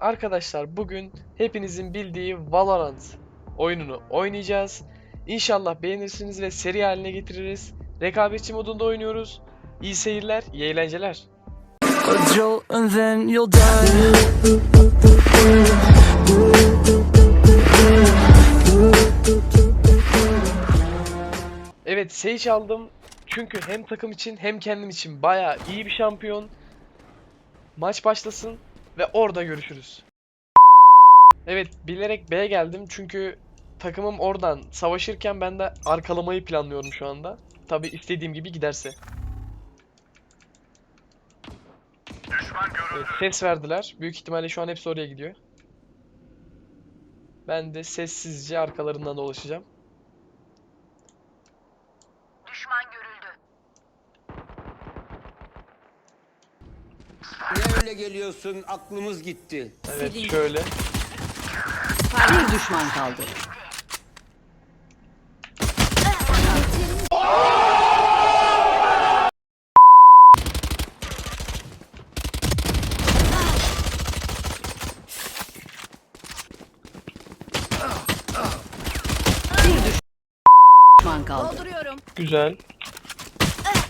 arkadaşlar bugün hepinizin bildiği Valorant oyununu oynayacağız. İnşallah beğenirsiniz ve seri haline getiririz. Rekabetçi modunda oynuyoruz. İyi seyirler, iyi eğlenceler. Evet Sage aldım. Çünkü hem takım için hem kendim için bayağı iyi bir şampiyon. Maç başlasın ve orada görüşürüz. Evet bilerek B'ye geldim çünkü takımım oradan savaşırken ben de arkalamayı planlıyorum şu anda. Tabi istediğim gibi giderse. Evet, ses verdiler. Büyük ihtimalle şu an hepsi oraya gidiyor. Ben de sessizce arkalarından dolaşacağım. Düşman görüldü. Ne öyle geliyorsun? Aklımız gitti. Evet şöyle. Bir düşman kaldı. Bir düşman kaldı. Dolduruyorum. Güzel.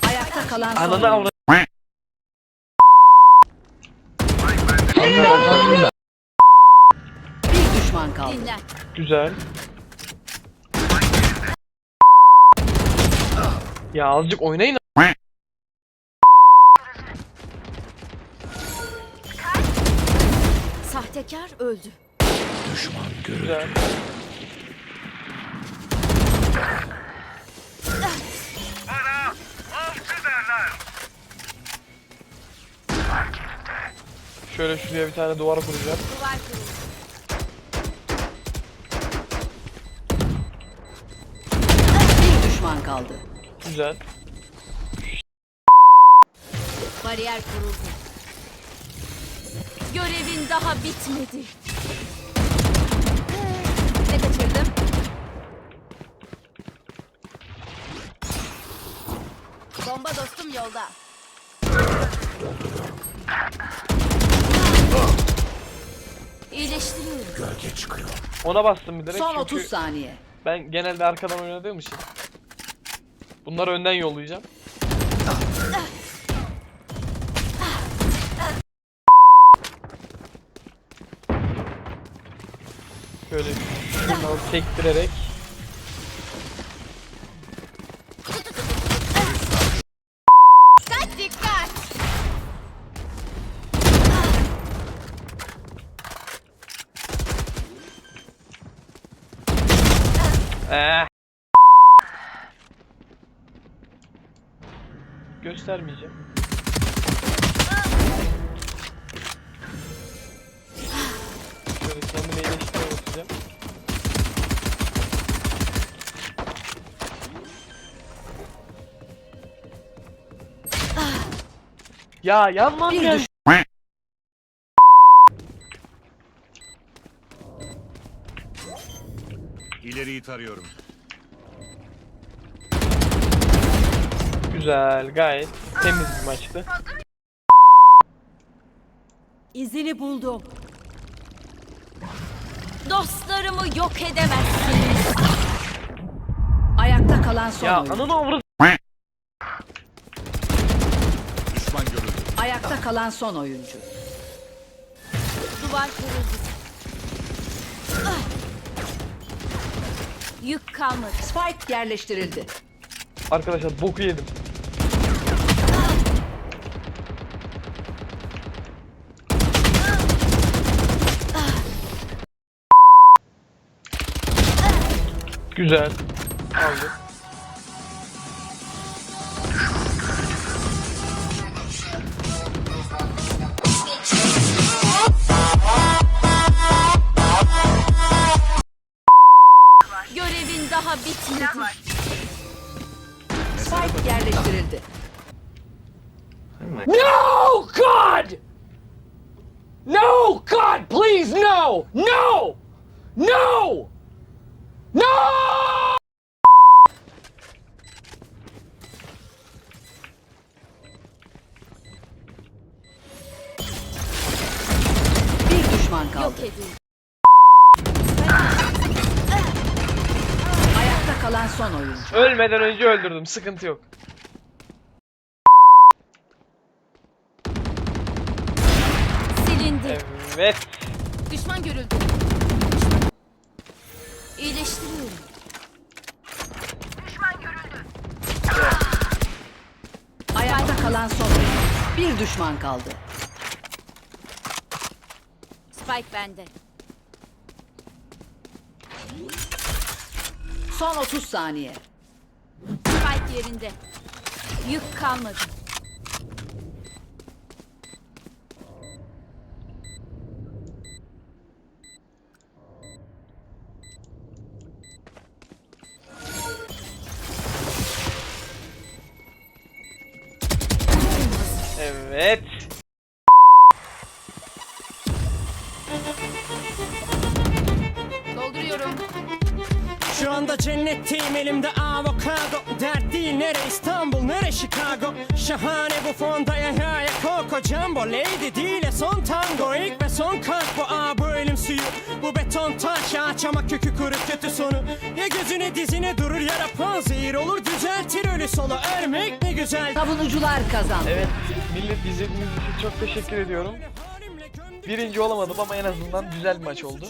Ayakta kalan son Ananı oyuncu. avra... Bir düşman kaldı. Dinlen. Güzel. Ya azıcık oynayın. Sahtekar öldü. Güzel. Şöyle şuraya bir tane duvar kuracağım. Duvar kırıldı. Bir düşman kaldı. Güzel. Bariyer kuruldu. Görevin daha bitmedi. Ne kaçırdım? Bomba dostum yolda. İyileştiriyorum. Ona bastım bir direkt Son çünkü 30 saniye. ben genelde arkadan oynadığım için. Bunları önden yollayacağım. Şöyle şundan sektirerek. Eh. Göstermeyeceğim. Şöyle kendimi iyileştirmeye bakacağım. Ya yanmam ya. İleriyi tarıyorum. Güzel, gayet temiz bir maçtı. İzini buldum. Dostlarımı yok edemezsiniz. Ayakta kalan son Ya oyuncu. ananı avradı. Düşman görüldü. Ayakta kalan son oyuncu. Duvar kırıldı. Ah! Yük kalmadı. Spike yerleştirildi. Arkadaşlar boku yedim. Güzel. Aldım. Görevin daha bitmedi. Spike yerleştirildi. No, God! No, God, please, no! No! No! No! Düşman Yok kaldı. edin. Ayakta kalan son oyuncu. Ölmeden önce öldürdüm. Sıkıntı yok. Silindi. Evet. Düşman görüldü. İyileştiriyorum. Ayakta kalan son oyuncu. Bir düşman kaldı. Spike bende. Son 30 saniye. Spike yerinde. Yük kalmadı. Evet. Şu anda cennetteyim elimde avokado. Dert değil nere İstanbul nere Chicago? Şahane bu fonda ya ya ya Coco Jumbo. Lady değil ya son tango ilk ve son kalk bu. Aa bu ölüm suyu Bu beton taş. Ağaç ama kökü kuru kötü sonu. Ya gözüne dizine durur ya rapon zehir olur düzeltir ölü solu. Ölmek ne güzel. Savunucular kazandı. Evet. Millet izlediğiniz için çok teşekkür ediyorum. Birinci olamadım ama en azından güzel bir maç oldu.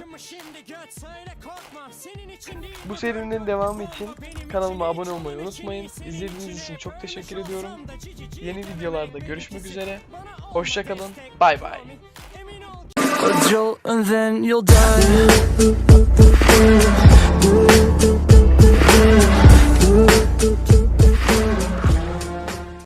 Bu serinin devamı için kanalıma abone olmayı unutmayın. İzlediğiniz için çok teşekkür ediyorum. Yeni videolarda görüşmek üzere. Hoşçakalın. Bay bay. And then you'll die.